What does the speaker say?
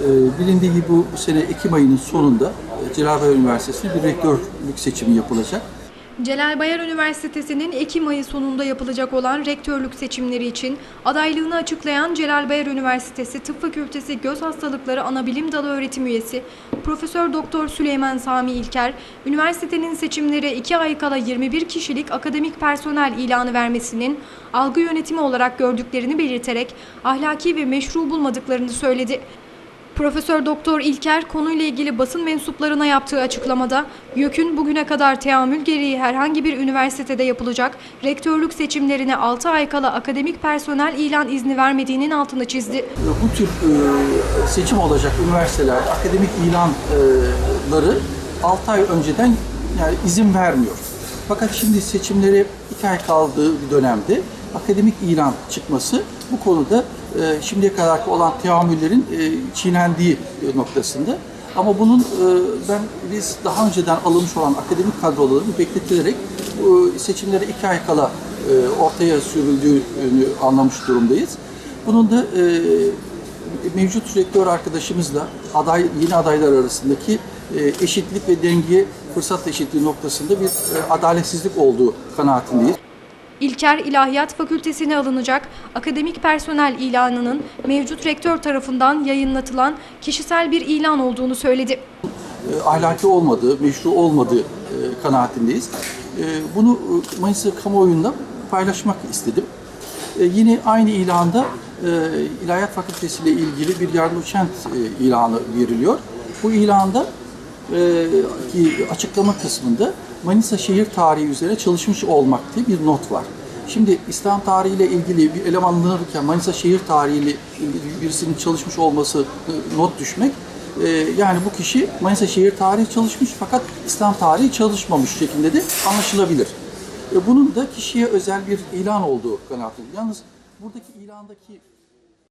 Ee, Bilindiği gibi bu, sene Ekim ayının sonunda e, Celal Bayar Üniversitesi'nde bir rektörlük seçimi yapılacak. Celal Bayar Üniversitesi'nin Ekim ayı sonunda yapılacak olan rektörlük seçimleri için adaylığını açıklayan Celal Bayar Üniversitesi Tıp Fakültesi Göz Hastalıkları Anabilim Dalı öğretim üyesi Profesör Doktor Süleyman Sami İlker, üniversitenin seçimlere 2 ay kala 21 kişilik akademik personel ilanı vermesinin algı yönetimi olarak gördüklerini belirterek ahlaki ve meşru bulmadıklarını söyledi. Profesör Doktor İlker konuyla ilgili basın mensuplarına yaptığı açıklamada YÖK'ün bugüne kadar teamül gereği herhangi bir üniversitede yapılacak rektörlük seçimlerine 6 ay kala akademik personel ilan izni vermediğinin altını çizdi. Bu tür e, seçim olacak üniversiteler akademik ilanları 6 ay önceden yani izin vermiyor. Fakat şimdi seçimlere 2 ay kaldığı bir dönemde akademik ilan çıkması bu konuda e, şimdiye kadar olan teamüllerin e, çiğnendiği noktasında. Ama bunun e, ben biz daha önceden alınmış olan akademik kadrolarını bekletilerek seçimlere iki ay kala e, ortaya sürüldüğünü anlamış durumdayız. Bunun da mevcut rektör arkadaşımızla aday yeni adaylar arasındaki eşitlik ve denge fırsat eşitliği noktasında bir adaletsizlik olduğu kanaatindeyiz. İlker İlahiyat Fakültesine alınacak akademik personel ilanının mevcut rektör tarafından yayınlatılan kişisel bir ilan olduğunu söyledi. e, ahlaki olmadığı, meşru olmadığı e, kanaatindeyiz. E, bunu e, Manisa kamuoyunda paylaşmak istedim. E, yine aynı ilanda e, İlahiyat Fakültesi ile ilgili bir e, ilanı veriliyor. Bu ilanda e, açıklama kısmında Manisa şehir tarihi üzerine çalışmış olmak diye bir not var. Şimdi İslam tarihiyle ilgili bir elemanlanırken Manisa şehir tarihiyle birisinin çalışmış olması e, not düşmek ee, yani bu kişi Manisa şehir tarihi çalışmış fakat İslam tarihi çalışmamış şeklinde de anlaşılabilir. E, Bunun da kişiye özel bir ilan olduğu kanaatindeyim. Yalnız buradaki ilandaki